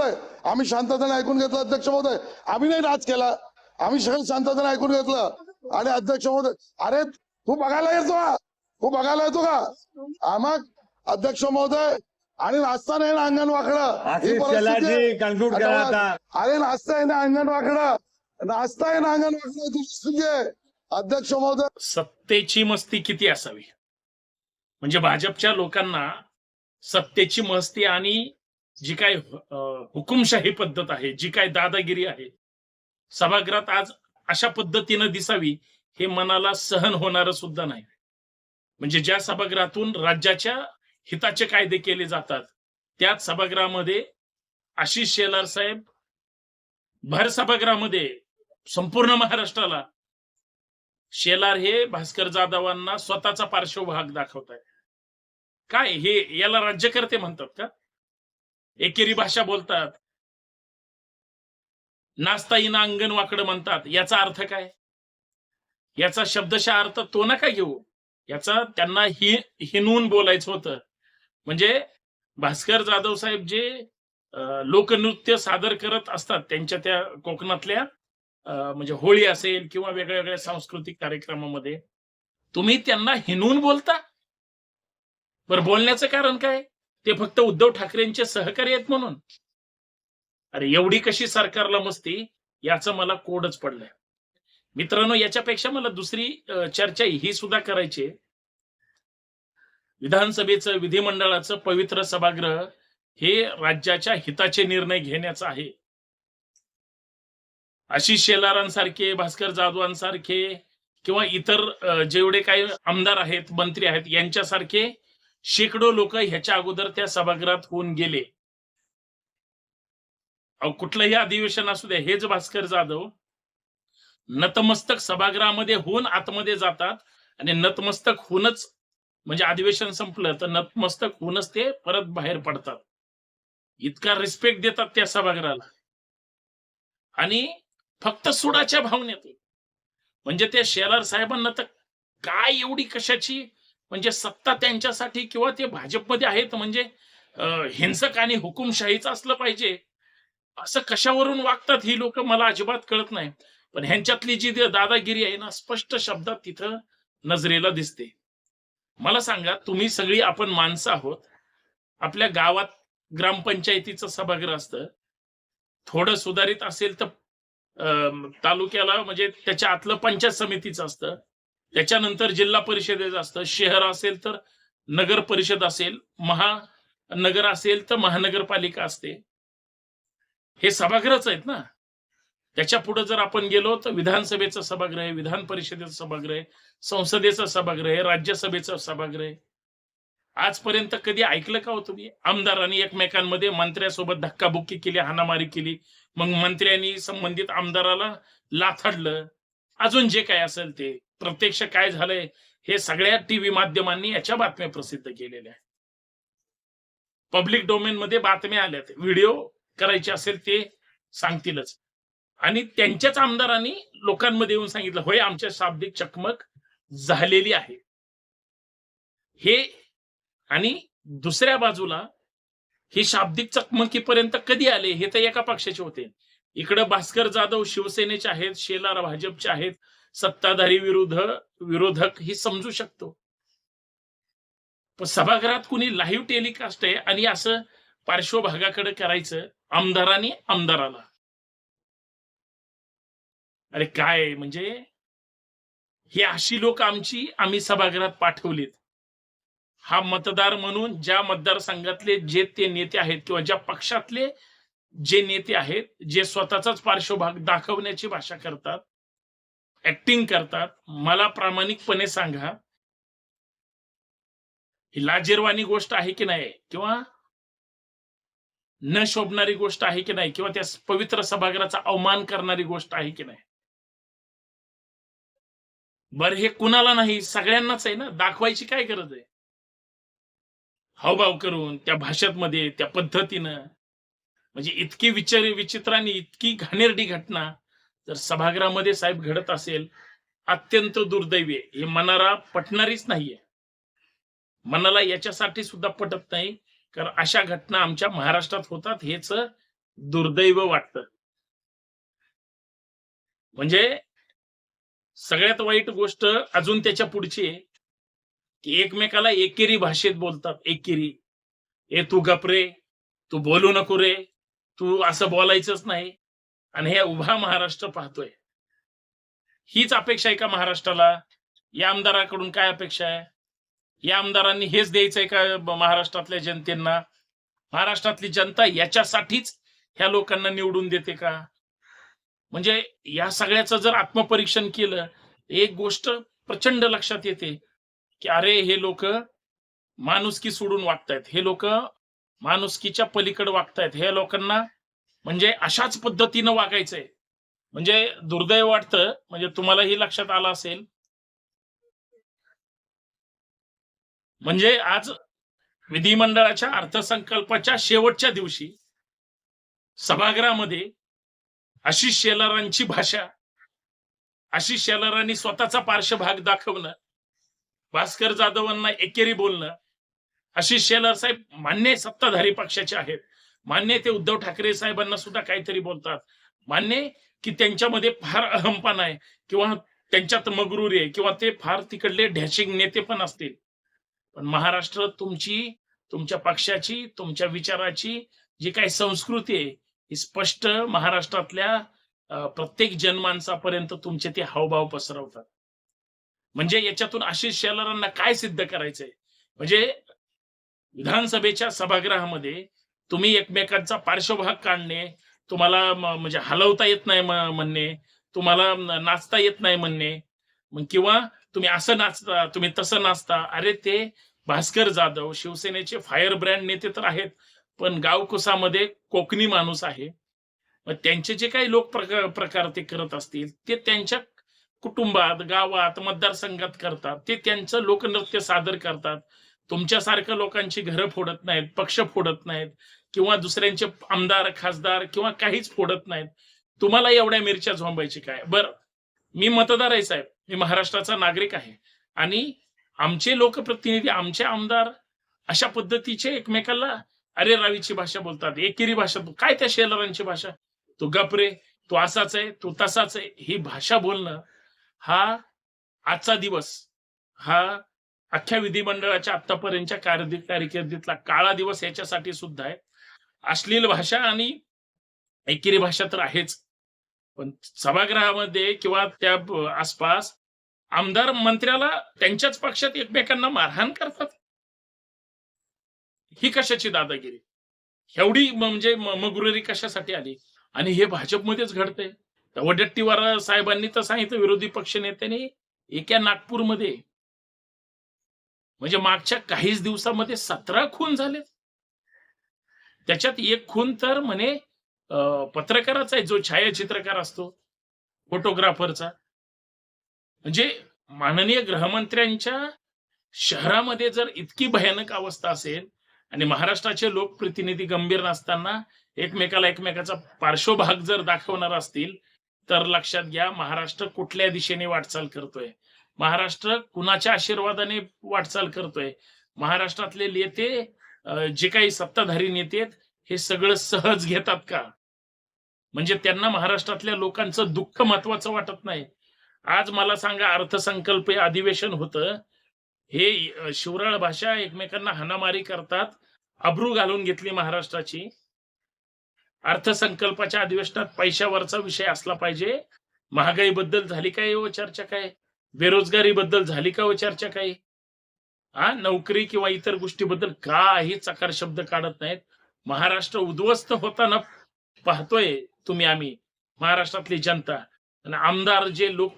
आम्ही शांततेने ऐकून घेतलं अध्यक्ष महोदय. आम्ही नाही नाच केला. आम्ही सगळं शांततेने ऐकून घेतलं. आणि अध्यक्ष महोदय अरे तू बघायला येतो का? तू बघायला येतो का? मग अध्यक्ष महोदय आणि नाचता नाही ना अंगण वाकडं. ही अरे नाचताय ना अंगण वाकडं. नाचताय ना अंगण वाकडं तुझी अध्यक्ष महोदय. सत्तेची मस्ती किती असावी? म्हणजे भाजपच्या लोकांना सत्तेची मस्ती आणि जी काय हुकुमशाही पद्धत आहे जी काय दादागिरी आहे सभागृहात आज अशा पद्धतीनं दिसावी हे मनाला सहन होणार सुद्धा नाही. म्हणजे ज्या सभागृहातून राज्याच्या हिताचे कायदे केले जातात त्याच सभागृहामध्ये आशिष शेलार साहेब भर सभागृहामध्ये संपूर्ण महाराष्ट्राला शेलार हे भास्कर जाधवांना स्वतःचा पार्श्वभाग दाखवत आहे काय हे याला राज्यकर्ते म्हणतात का? एकेरी भाषा बोलतात. नाचता येईना अंगण वाकडं म्हणतात. याचा अर्थ काय? याचा शब्दशः अर्थ तो नका घेऊ. याचा त्यांना हि हिनवून बोलायचं होतं. म्हणजे भास्कर जाधव साहेब जे लोकनृत्य सादर करत असतात त्यांच्या त्या कोकणातल्या म्हणजे होळी असेल किंवा वेगळ्या वेगळ्या सांस्कृतिक कार्यक्रमामध्ये तुम्ही त्यांना हिनवून बोलता? बर बोलण्याचं कारण काय? ते फक्त उद्धव ठाकरेंचे सहकारी आहेत म्हणून. अरे एवढी कशी सरकारला मस्ती? याचं मला कोडच पडलंय. मित्रांनो याच्यापेक्षा मला दुसरी चर्चा ही सुद्धा करायची विधानसभेचं विधिमंडळाचं पवित्र सभागृह हे राज्याच्या हिताचे निर्णय घेण्याचं आहे. आशिष शेलारांसारखे भास्कर जाधवांसारखे किंवा इतर जेवढे काही आमदार आहेत मंत्री आहेत यांच्यासारखे शेकडो लोक ह्याच्या अगोदर त्या सभागृहात होऊन गेले. अहो, कुठलंही अधिवेशन असू दे हेच भास्कर जाधव नतमस्तक सभागृहामध्ये होऊन आतमध्ये जातात आणि नतमस्तक होऊनच म्हणजे अधिवेशन संपलं तर नतमस्तक होऊनच ते परत बाहेर पडतात. इतका रिस्पेक्ट देतात त्या सभागृहाला. आणि फक्त सुडाच्या भावनेतून. म्हणजे त्या शेलार साहेबांना तर काय एवढी कशाची म्हणजे सत्ता त्यांच्यासाठी किंवा ते भाजपमध्ये आहेत म्हणजे हिंसक आणि हुकुमशाहीच असलं पाहिजे. असं कशावरून वागतात ही लोक मला अजिबात कळत नाही. पण ह्यांच्यातली जी दादागिरी आहे ना स्पष्ट शब्दात तिथं नजरेला दिसते. मला सांगा तुम्ही सगळी आपण माणसं आहोत. आपल्या गावात ग्रामपंचायतीचं सभागृह असतं. थोडं सुधारित असेल तर अं, तालुक्याला म्हणजे त्याच्या आतलं पंचायत समितीचं असतं. त्याच्यानंतर जिल्हा परिषदेचं असतं शहर असेल तर नगर परिषद असेल महानगर असेल तर महानगरपालिका असते. हे सभागृहच आहेत ना. त्याच्या पुढे जर आपण गेलो तर विधानसभेचं सभागृह आहे विधान परिषदेचं सभागृह संसदेचं सभागृह आहे राज्यसभेचं सभागृह. आजपर्यंत कधी ऐकलं का हो तुम्ही? आमदारांनी एकमेकांमध्ये मंत्र्यासोबत धक्काबुक्की केली हाणामारी केली. मग मंत्र्यांनी संबंधित आमदाराला लाथाडलं. अजून जे काय असेल ते. प्रत्यक्ष काय झालंय हे सगळ्या टीव्ही माध्यमांनी याच्या बातम्या प्रसिद्ध केलेल्या आहेत. पब्लिक डोमेन मध्ये बातम्या आल्यात व्हिडिओ करायचे असेल ते सांगतीलच. आणि त्यांच्याच आमदारांनी लोकांमध्ये येऊन सांगितलं होय आमच्या शाब्दिक चकमक झालेली आहे. हे आणि दुसऱ्या बाजूला हे शाब्दिक चकमकीपर्यंत कधी आले हे तर एका पक्षाचे होते. इकडं भास्कर जाधव शिवसेनेचे आहेत शेलार भाजपचे आहेत सत्ताधारी विरुद्ध विरोधक ही समजू शकतो. पण सभागृहात कुणी लाईव्ह टेलिकास्ट आहे आणि असं पार्श्वभागाकडे करायचं आमदारांनी आमदाराला. अरे काय म्हणजे ही अशी लोक आमची आम्ही सभागृहात पाठवलीत. हा मतदार म्हणून ज्या मतदारसंघातले जे ते नेते आहेत किंवा ज्या पक्षातले जे नेते आहेत जे स्वतःचाच पार्श्वभाग दाखवण्याची भाषा करतात ऍक्टिंग करतात. मला प्रामाणिकपणे सांगा ही लाजिरवाणी गोष्ट आहे की नाही? किंवा न शोभणारी गोष्ट आहे की नाही? किंवा त्या पवित्र सभागृहाचा अवमान करणारी गोष्ट आहे की नाही? बर हे कुणाला नाही सगळ्यांनाच आहे ना? दाखवायची काय गरज आहे? हावभाव करून त्या भाषेत मध्ये त्या पद्धतीनं. म्हणजे इतकी विचार विचित्र आणि इतकी घाणेरडी घटना. जर सभागृहामध्ये साहेब घडत असेल अत्यंत दुर्दैवी आहे. हे मनाला पटणारीच नाहीये. मनाला याच्यासाठी सुद्धा पटत नाही कारण अशा घटना आमच्या महाराष्ट्रात होतात हेच दुर्दैव वाटत. म्हणजे सगळ्यात वाईट गोष्ट अजून त्याच्या पुढची आहे की एकमेकाला एकेरी भाषेत बोलतात. एकेरी. ए तू गपरे तू बोलू नको रे. तू असं बोलायचंच नाही. आणि हे उभा महाराष्ट्र पाहतोय. हीच अपेक्षा आहे का महाराष्ट्राला? या आमदाराकडून काय अपेक्षा आहे? या आमदारांनी हेच द्यायचंय का महाराष्ट्रातल्या जनतेना? महाराष्ट्रातली जनता याच्यासाठीच ह्या लोकांना निवडून देते का? म्हणजे या सगळ्याचं जर आत्मपरीक्षण केलं एक गोष्ट प्रचंड लक्षात येते की अरे हे लोक माणुसकी सोडून वागतायत. हे लोक माणुसकीच्या पलीकडे वागतायत. हे लोकांना म्हणजे अशाच पद्धतीनं वागायचंय. म्हणजे दुर्दैव वाटतं म्हणजे तुम्हालाही लक्षात आलं असेल. म्हणजे आज विधिमंडळाच्या अर्थसंकल्पाच्या शेवटच्या दिवशी सभागृहामध्ये आशिष शेलारांची भाषा आशिष शेलारांनी स्वतःचा पार्श्वभाग दाखवणं भास्कर जाधवांना एकेरी बोलणं आशिष शेलार साहेब मान्य सत्ताधारी पक्षाचे आहेत. मान्य ते उद्धव ठाकरे साहेबांना सुद्धा काहीतरी बोलतात. मान्य की त्यांच्यामध्ये फार अहमपणा आहे किंवा त्यांच्यात मगरूर आहे किंवा ते फार तिकडले डॅशिंग नेते पण असतील. पण महाराष्ट्र तुमची तुमच्या पक्षाची तुमच्या विचाराची जी काही संस्कृती आहे ही स्पष्ट महाराष्ट्रातल्या प्रत्येक जनमानसापर्यंत तुमचे ते हावभाव पसरवतात. म्हणजे याच्यातून आशिष शेलारांना काय सिद्ध करायचंय? म्हणजे विधानसभेच्या सभागृहामध्ये तुम्ही एकमेकांचा पार्श्वभाग काढणे तुम्हाला म्हणजे हलवता येत नाही म्हणणे तुम्हाला नाचता येत नाही म्हणणे मग किंवा तुम्ही असं नाचता तुम्ही तसं नाचता अरे ते भास्कर जाधव शिवसेनेचे फायर ब्रँड नेते तर आहेत पण गावकुसामध्ये कोकणी माणूस आहे. मग त्यांचे जे काही लोक प्रकार प्रकार ते करत असतील ते त्यांच्या कुटुंबात गावात मतदारसंघात करतात ते त्यांचं लोकनृत्य सादर करतात. तुमच्यासारख्या लोकांची घरं फोडत नाहीत पक्ष फोडत नाहीत किंवा दुसऱ्यांचे आमदार खासदार किंवा काहीच फोडत नाहीत. तुम्हाला एवढ्या मिरच्या झोंबायची काय? बरं मी मतदार आहे साहेब. मी महाराष्ट्राचा नागरिक आहे. आणि आमचे लोकप्रतिनिधी आमचे आमदार अशा पद्धतीचे एकमेकाला अरे रावीची भाषा बोलतात एकेरी भाषा काय त्या शेलारांची भाषा? तू गपरे तू असाच आहे तू तसाच आहे. ही भाषा बोलणं हा आजचा दिवस हा अख्ख्या विधिमंडळाच्या आतापर्यंतच्या कारदी कारकिर्दीतला काळा दिवस याच्यासाठी सुद्धा आहे. अश्लील भाषा आणि एकेरी भाषा तर आहेच. पण सभागृहामध्ये किंवा त्या आसपास आमदार मंत्र्याला त्यांच्याच पक्षात एकमेकांना मारहाण करतात. ही कशाची दादागिरी? एवढी म्हणजे म- कशासाठी आली? आणि हे भाजपमध्येच घडतंय. तर वडेट्टीवार साहेबांनी तर सांगितलं विरोधी पक्ष नेत्याने एका नागपूरमध्ये म्हणजे मागच्या काहीच दिवसामध्ये सतरा खून झाले त्याच्यात एक खून तर म्हणे पत्रकाराचा आहे जो छायाचित्रकार असतो फोटोग्राफरचा. म्हणजे माननीय गृहमंत्र्यांच्या शहरामध्ये जर इतकी भयानक अवस्था असेल आणि महाराष्ट्राचे लोकप्रतिनिधी गंभीर नसताना एकमेकाला एकमेकाचा पार्श्वभाग जर दाखवणार असतील तर लक्षात घ्या महाराष्ट्र कुठल्या दिशेने वाटचाल करतोय. महाराष्ट्र कुणाच्या आशीर्वादाने वाटचाल करतोय? महाराष्ट्रातले नेते जे काही सत्ताधारी नेते हे सगळं सहज घेतात का? म्हणजे त्यांना महाराष्ट्रातल्या लोकांचं दुःख महत्वाचं वाटत नाही. आज मला सांगा अर्थसंकल्प हे अधिवेशन होतं. हे शिवराळ भाषा एकमेकांना हानामारी करतात अब्रू घालून घेतली महाराष्ट्राची. अर्थसंकल्पाच्या अधिवेशनात पैशावरचा विषय असला पाहिजे. महागाईबद्दल झाली काय हो चर्चा काय? बेरोजगारीबद्दल झाली का हो चर्चा काही? हा नोकरी किंवा इतर गोष्टीबद्दल काही चकार शब्द काढत नाहीत. महाराष्ट्र उद्ध्वस्त होताना पाहतोय तुम्ही आम्ही महाराष्ट्रातली जनता. आणि आमदार जे लोक